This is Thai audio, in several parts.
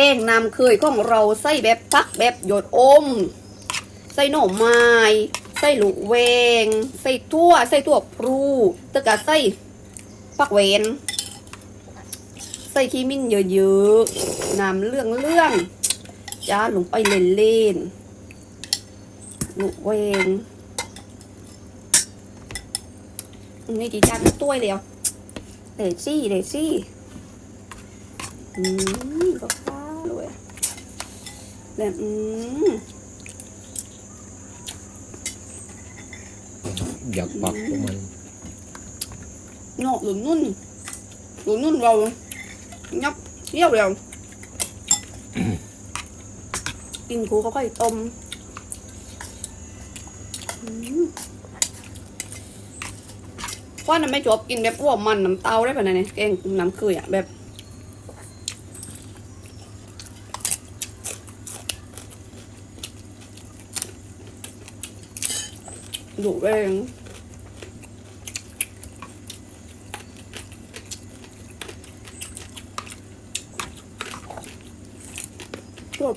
แกงนำเคยของเราใส่แบบพักแบบหยดอม ใส่หน่อไม้ใส่ลูกเวง ใส่ทั่วใส่ตัวพลูตะกะใส่ปักเวนใส่ขี้มิ้นเยอะๆน้ำเรื่องเรื่องจ้าลงไปเล่นๆลูกเวงนี่กี่จานต้วยเลยอะเดซี่เดซี่อืมก็ข้าว เลยแบบอืมอยากปักพวกมันเนาะหรือนุ่นหรือนุ่นเรายับเยี่ยวเร็วกินกูเขาค่อยต้มอืมว่าน้ำไม่จบกินแบบอ้วกมันน้ำเต้าได้ปะเนี่ยแกงน้ำคืออะแบบ đủ đen rất là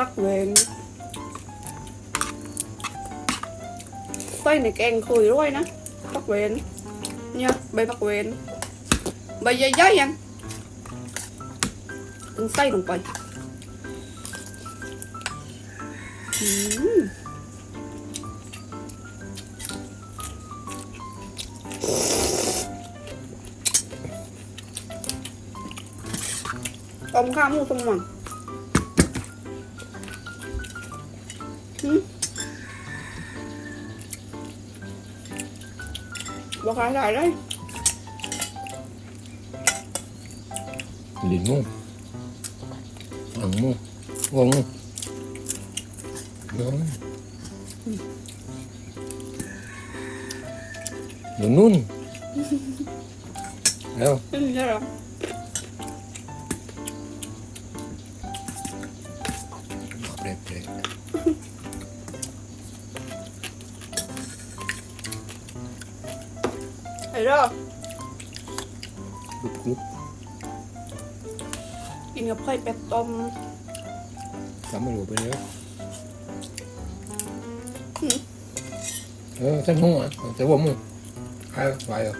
tắc lên tay này càng khùi rồi nè. Tắc lên nha bay tắc lên bay dây dây anh. Đừng say đừng bay Ừm. Ông khá mua xong mà บอกขายได้เลยลิ้น เด้อกรุบกรุบกินกับไข่เป็ดต้มทำไม่รู้ไปแล้วอืมเออฉันหัวแต่ว่ามึงใครไปอะ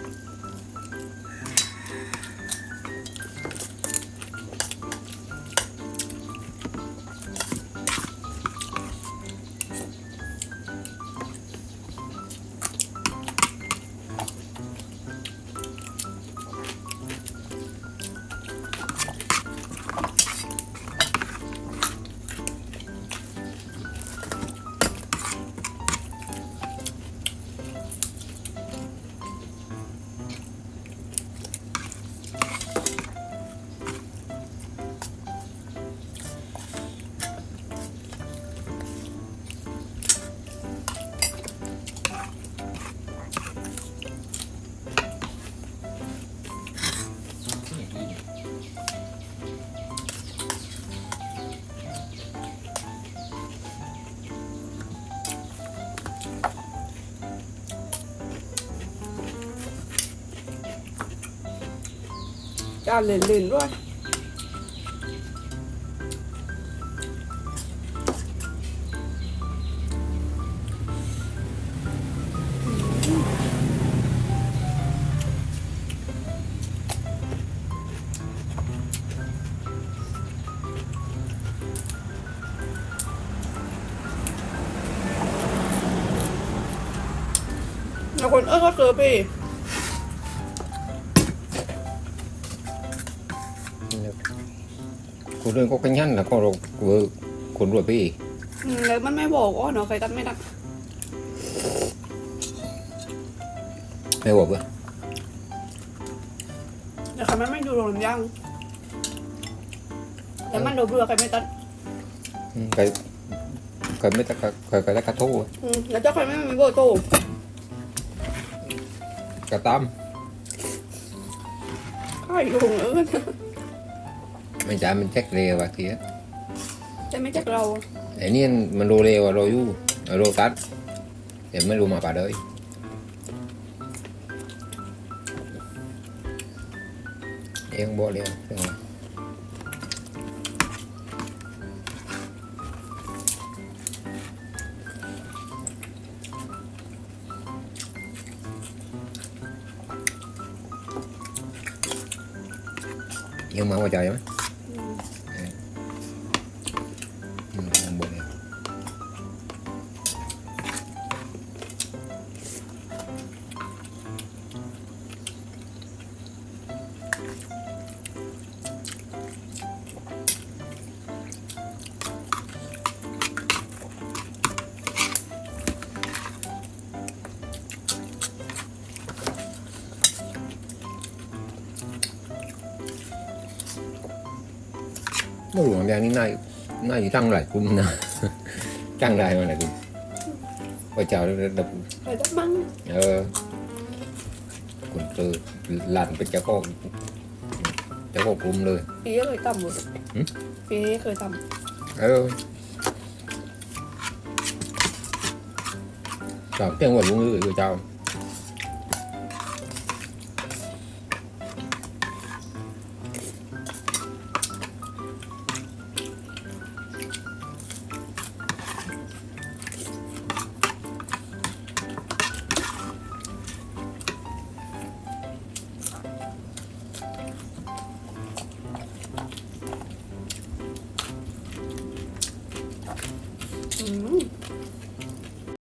จานเหลนๆด้วยแล้วคนเออก็เจอพี่ คนเรื่องก็ขยันแล้วก็เราเวอร์คนรวยไปอีกอืมแล้วมันไม่บอกอ๋อเนาะใครกันไม่ได้ไม่บอกว่าแต่ใครมันไม่ดูโรงย่างแต่มันโดนเรือใครไม่ตัดอืมเคยเคยไม่ตะกะเคยเคยตะกะทู้อืมแล้วเจ้าใครไม่มีโบโต้กระตั้มใช่ลงเออ ไม่ใช่มันแจ็คเร็วอะทีอะแต่ไม่ใช่เราไอ้นี่มันโรเร็วอะโรยูโรตัสแต่ไม่รู้มาป่าเลยเองบอกเร็วเรื่องอะไรยังมาว่าใจไหม ไม่รู้อย่างนี้น่าน่าจะตั้งหลายกลุ่มนะ ตั้งได้มาหลายกลุ่มพระเจ้าระดับใครจะมั่งเออคนเจอหลั่นเป็นเจ้าก็เจ้าก็กลุ่มเลยปีก็เคยทำหมดหืมปีเคยทเออเจ้าเตี้ยงว่าลุงเออเจ้า